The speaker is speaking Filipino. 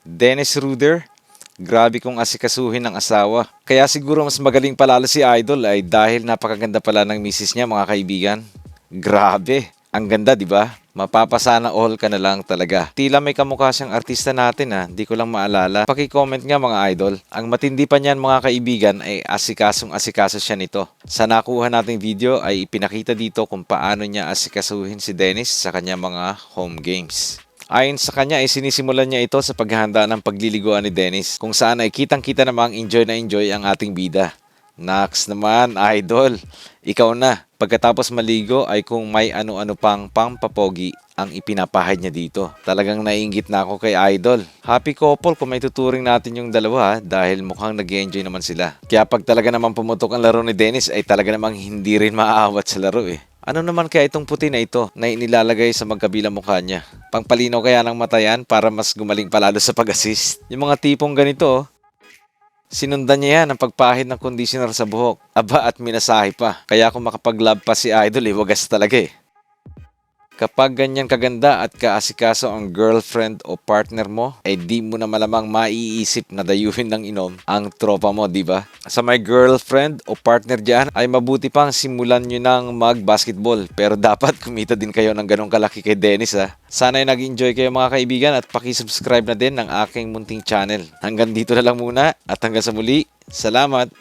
Dennis Ruder, grabe kong asikasuhin ng asawa. Kaya siguro mas magaling palalo si Idol ay dahil napakaganda pala ng misis niya mga kaibigan. Grabe, ang ganda di ba? Mapapasana all ka na lang talaga. Tila may kamukha siyang artista natin ha, di ko lang maalala. Paki-comment nga mga idol. Ang matindi pa niyan mga kaibigan ay asikasong asikaso siya nito. Sa nakuha nating video ay ipinakita dito kung paano niya asikasuhin si Dennis sa kanyang mga home games. Ayon sa kanya ay sinisimulan niya ito sa paghahanda ng pagliliguan ni Dennis kung saan ay kitang-kita namang enjoy na enjoy ang ating bida. Nax naman, idol. Ikaw na. Pagkatapos maligo ay kung may ano-ano pang pampapogi ang ipinapahid niya dito. Talagang naiingit na ako kay Idol. Happy couple kung may tuturing natin yung dalawa dahil mukhang nag enjoy naman sila. Kaya pag talaga naman pumutok ang laro ni Dennis ay talaga namang hindi rin maaawat sa laro eh. Ano naman kaya itong puti na ito na inilalagay sa magkabilang mukha niya? Pangpalino kaya ng mata yan para mas gumaling palalo sa pag-assist? Yung mga tipong ganito oh, Sinundan niya yan ang pagpahid ng conditioner sa buhok. Aba at minasahe pa. Kaya kung makapag-love pa si Idol eh, wagas talaga eh. Kapag ganyan kaganda at kaasikaso ang girlfriend o partner mo, eh di mo na malamang maiisip na dayuhin ng inom ang tropa mo, di ba? Sa may girlfriend o partner dyan, ay mabuti pang simulan nyo ng mag-basketball. Pero dapat kumita din kayo ng ganong kalaki kay Dennis ha. Sana ay nag-enjoy kayo mga kaibigan at pakisubscribe na din ng aking munting channel. Hanggang dito na lang muna at hanggang sa muli, salamat!